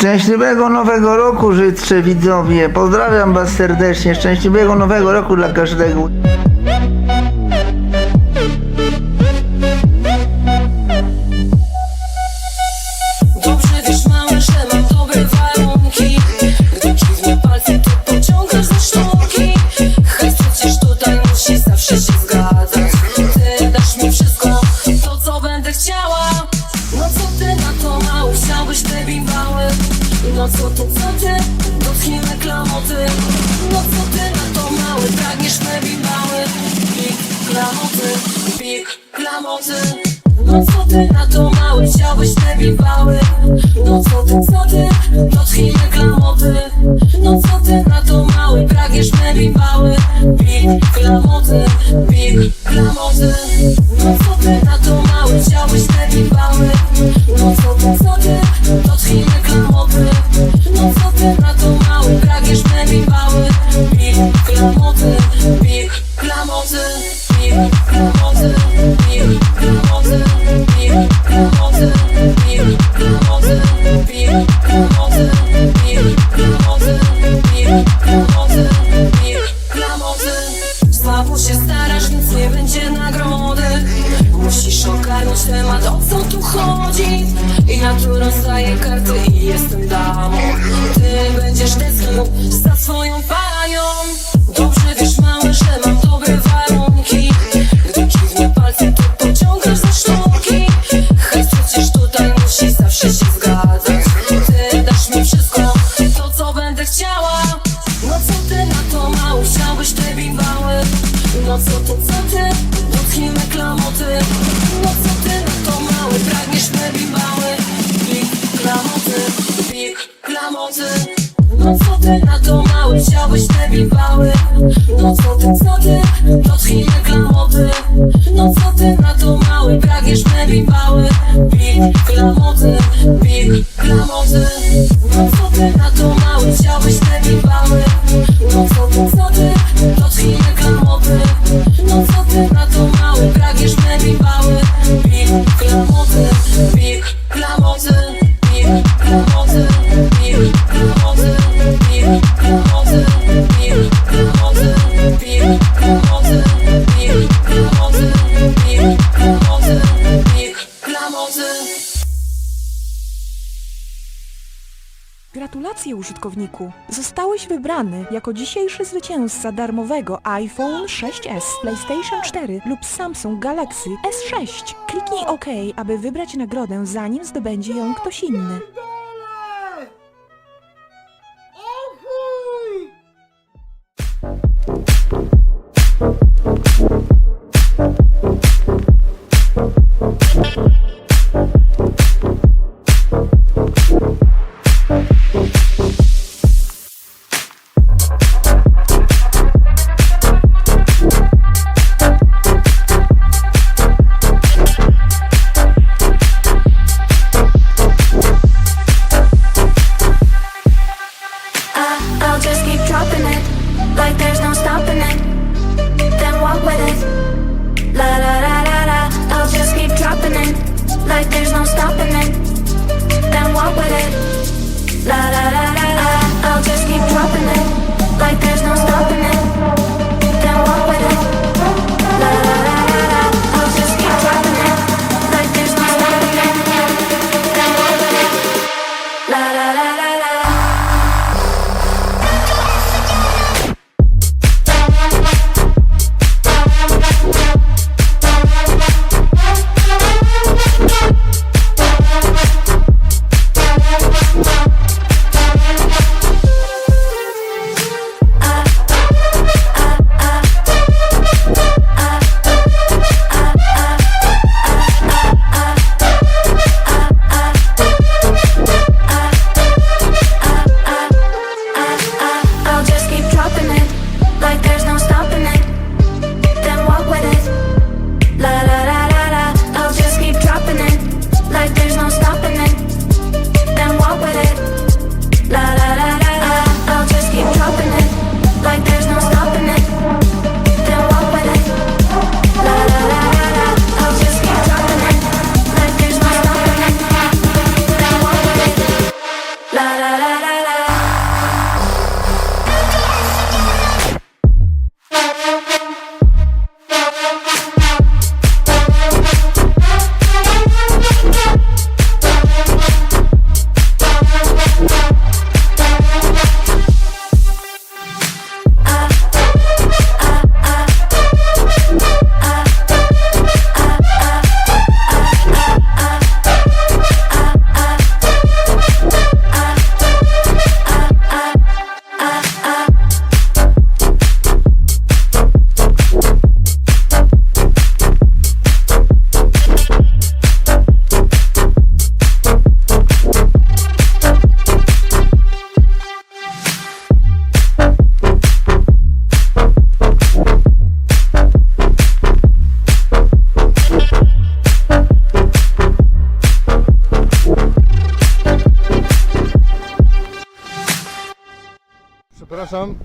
Szczęśliwego Nowego Roku życzę widzowie. Pozdrawiam Was serdecznie. Szczęśliwego Nowego Roku dla każdego. No co ty, co ty? Dotknijmy klamoty No co ty na to mały? Pragniesz mebi mały Pik, klamoty, pik, klamoty No co ty na to mały? Chciałbyś mebi mały No co ty, co ty? Dotknijmy klamoty No co ty na to mały? Pragniesz mebi mały Pik, klamoty, pik, klamoty consultant. użytkowniku. Zostałeś wybrany jako dzisiejszy zwycięzca darmowego iPhone 6s, PlayStation 4 lub Samsung Galaxy S6. Kliknij OK, aby wybrać nagrodę zanim zdobędzie ją ktoś inny.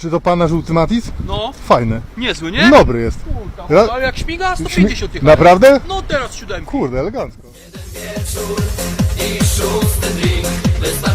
Czy to pana żółty Matis? No, Fajny. niezły, nie? Dobry jest. Kurka, Ja- ale jak śmiga, 150 jechałem. Naprawdę? No teraz siódemki. Kurde, elegancko. Wóz ma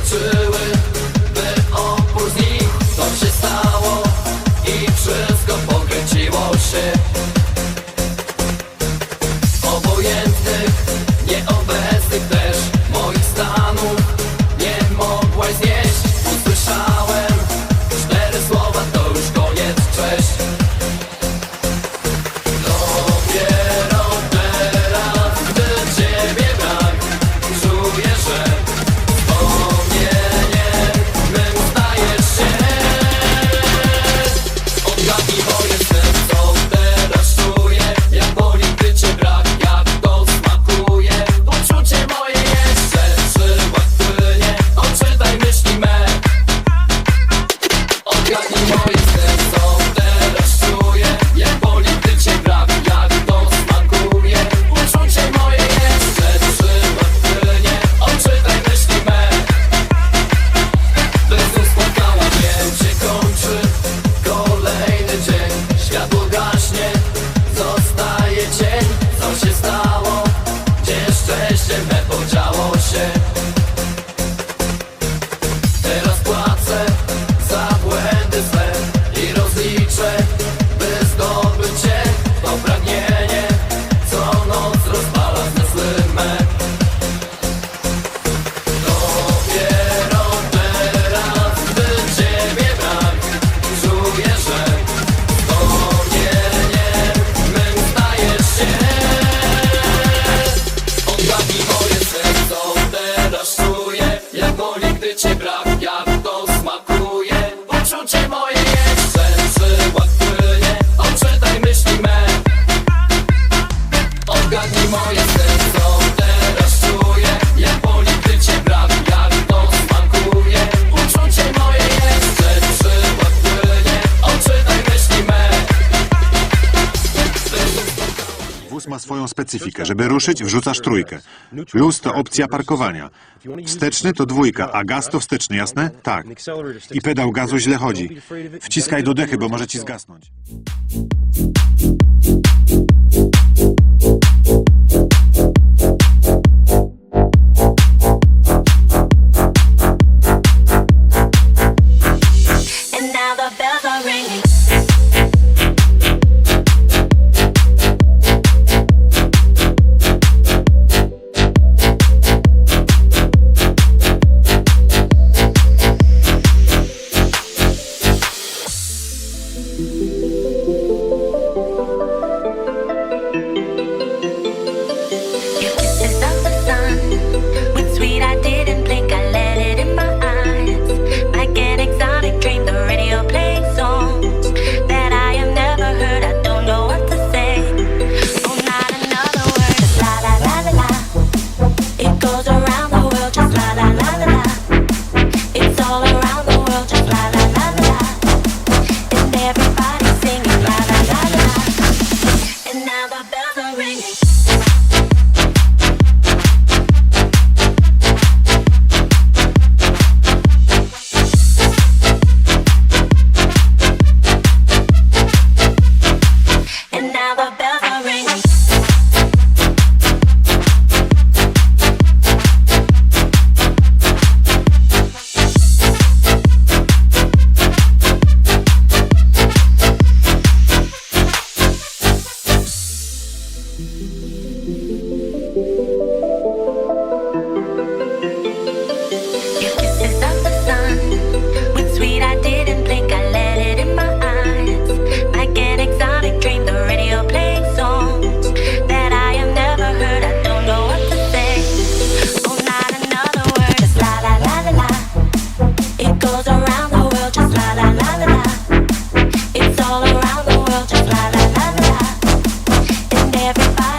swoją specyfikę. Żeby ruszyć, wrzucasz trójkę. Luz to opcja parkowania. Wsteczny to dwójka, a gaz to wsteczny, jasne? Tak. I pedał gazu źle chodzi. Wciskaj do dechy, bo może ci zgasnąć. body.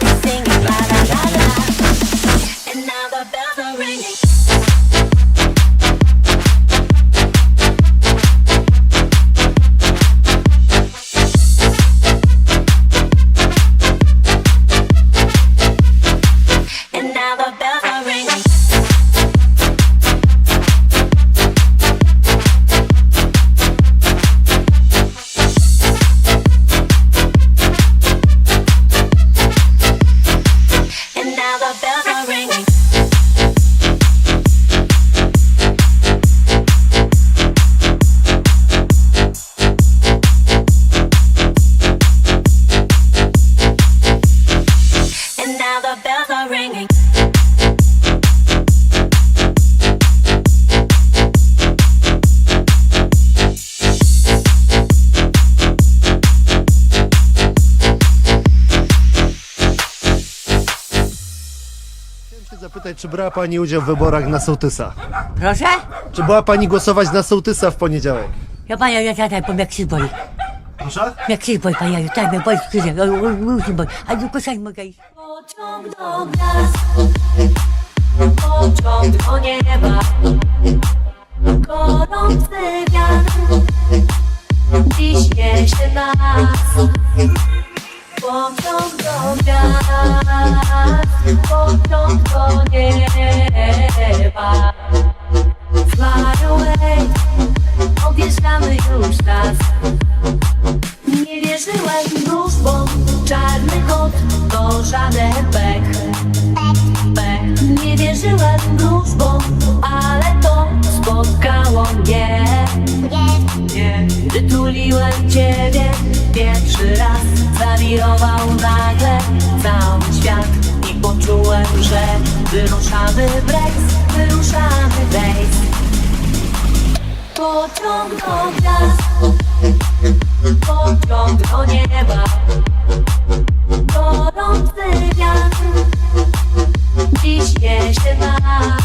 Czy brała Pani udział w wyborach na sołtysa? Proszę? Czy była Pani głosować na sołtysa w poniedziałek? Ja panią ja tutaj po jak boli. Proszę? Jak się boli, panią, tak mnie boli skrzyżę. Musi boli. A tylko sam mogę iść. Pociąg do gwiazd Pociąg do nieba Gorący wiatr Dziś niesie nas Pociąg do do Fly away do nieba. Gorący wiatr Dziś nas Pociąg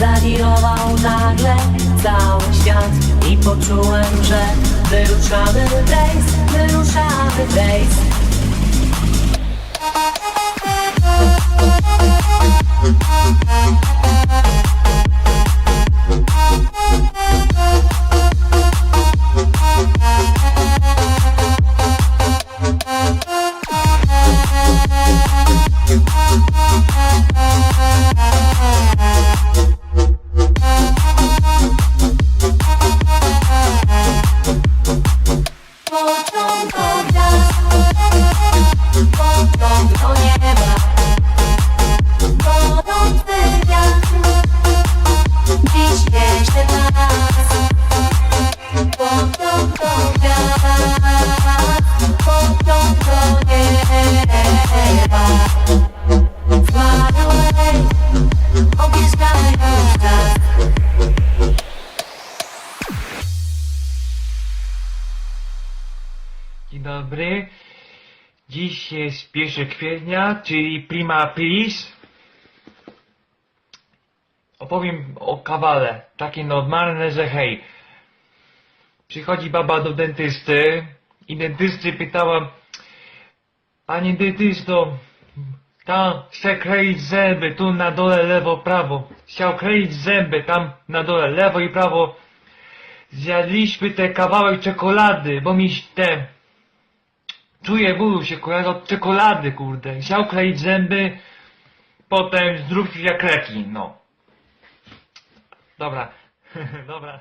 Zawirował nagle cały świat I poczułem, że Wyruszamy rejs Wyruszamy rejs. Pociąg jest 1 kwietnia, czyli prima aprilis. Opowiem o kawale, takie normalne, że hej. Przychodzi baba do dentysty i dentysty pytała Panie dentysto, tam chcę kleić zęby, tu na dole lewo, prawo. Chciał kleić zęby, tam na dole lewo i prawo. Zjadliśmy te kawałek czekolady, bo mi te Czuję ból się kojarzy od czekolady, kurde. Chciał kleić zęby, potem zdrów jak rekin, no. Dobra, dobra.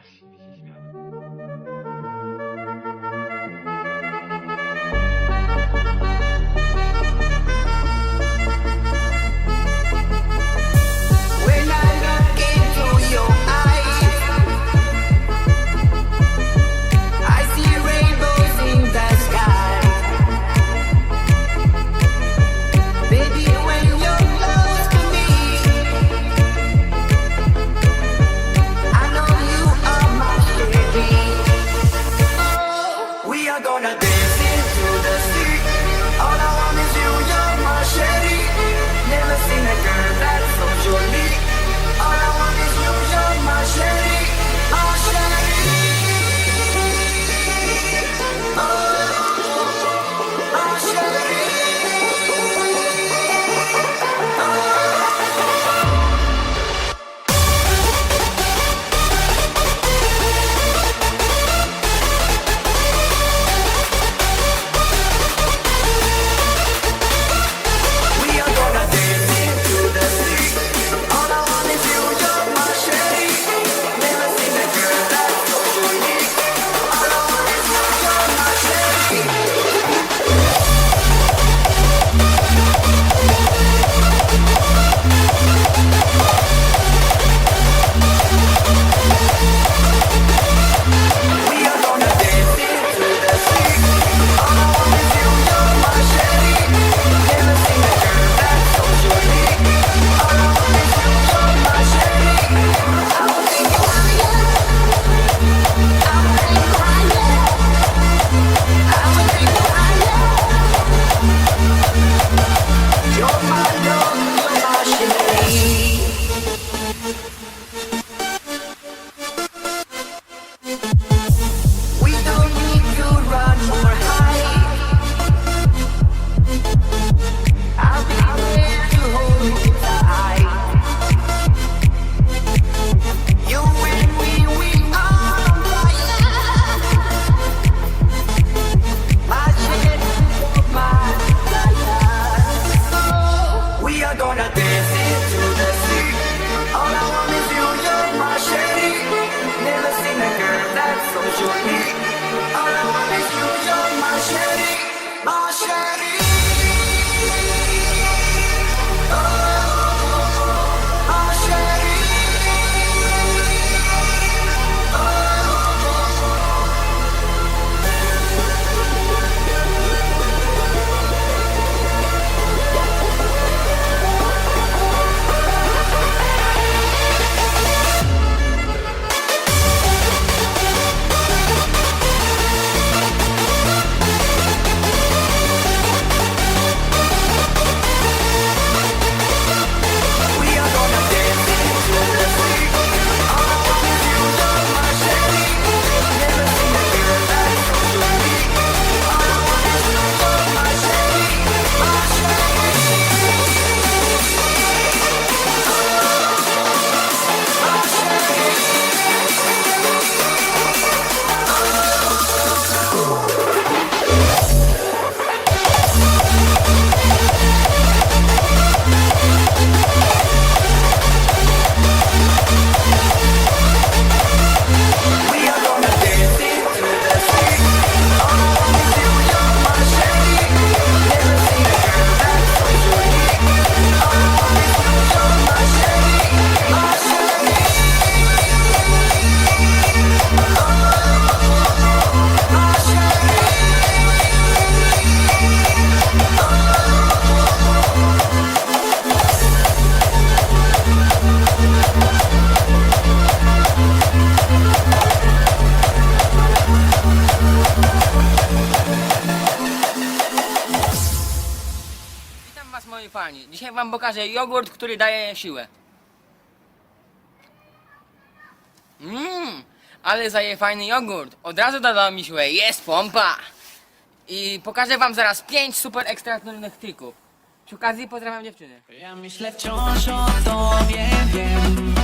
Pokażę jogurt, który daje siłę. Mmm, ale zaje fajny jogurt. Od razu dodał mi siłę. Jest pompa! I pokażę wam zaraz 5 super ekstraordynarnych trików. Przy okazji pozdrawiam dziewczyny. Ja myślę wciąż o tobie, wiem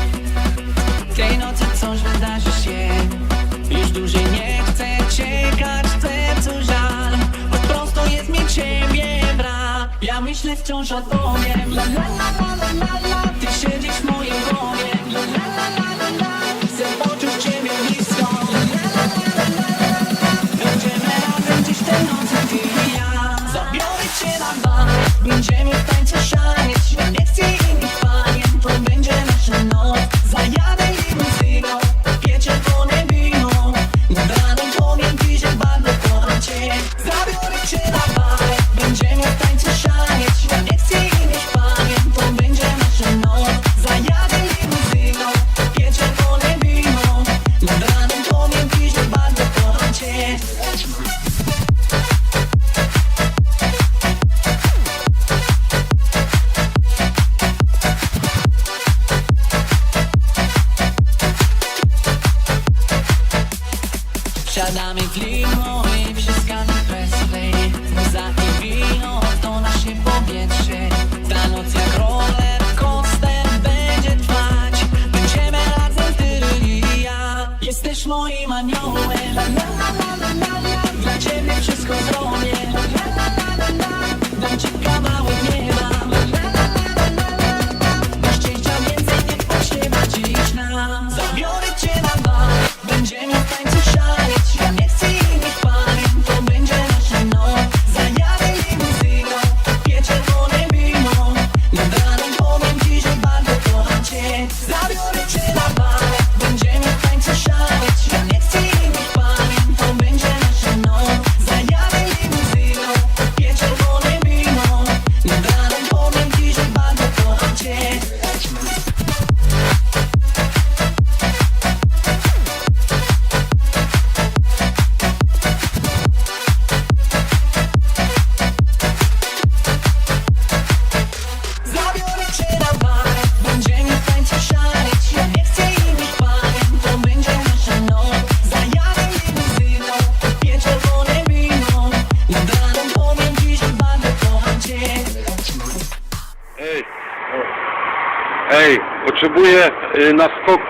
Tej nocy coś wydarzy się Już dłużej nie myślę wciąż o tobie La la la la la la la Ty siedzisz w mojej głowie La la la la la la Chcę poczuć ciebie blisko La la la la la la la Będziemy razem dziś tej nocy ty i ja Zabiorę cię na bar Będziemy w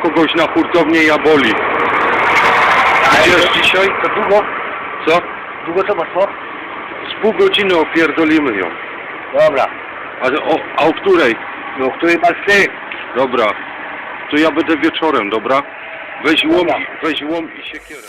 kogoś na hurtownię Jaboli. Idziesz dzisiaj? To długo? Co? Długo to masz, Z pół godziny opierdolimy ją. Dobra. A o, a o której? No, który masz ty? Dobra. To ja będę wieczorem, dobra? Weź łom, i- weź łom i siekierę.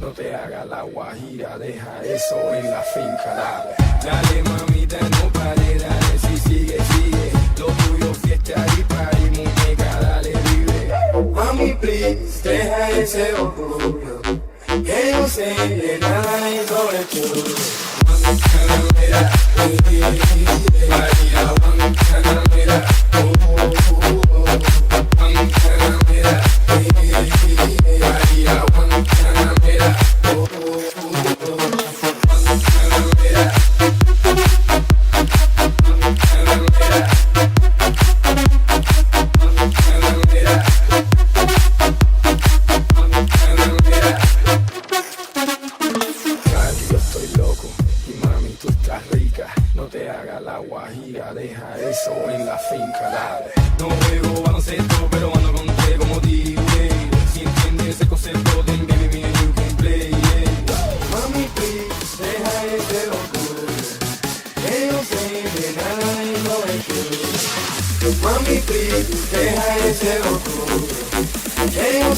No te hagas la guajira, deja eso en la finca, dale. Dale mamita, no pare, dale, si sigue, sigue. Lo tuyo fiesta y party, muñeca, dale, vive. Mami, please, deja ese orgullo. Que yo sé que nada es sobre tuyo. Mira, rica. No te hagas la guajira, deja eso en la finca, dale. No juego baloncesto, pero ando con tre como D-Way. Si entiendes ese concepto, then baby, me you can play. yeah. Mami, please, deja ese locura. Yo sé que nada es lo de tú. Mami, please, deja ese locura. One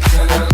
time,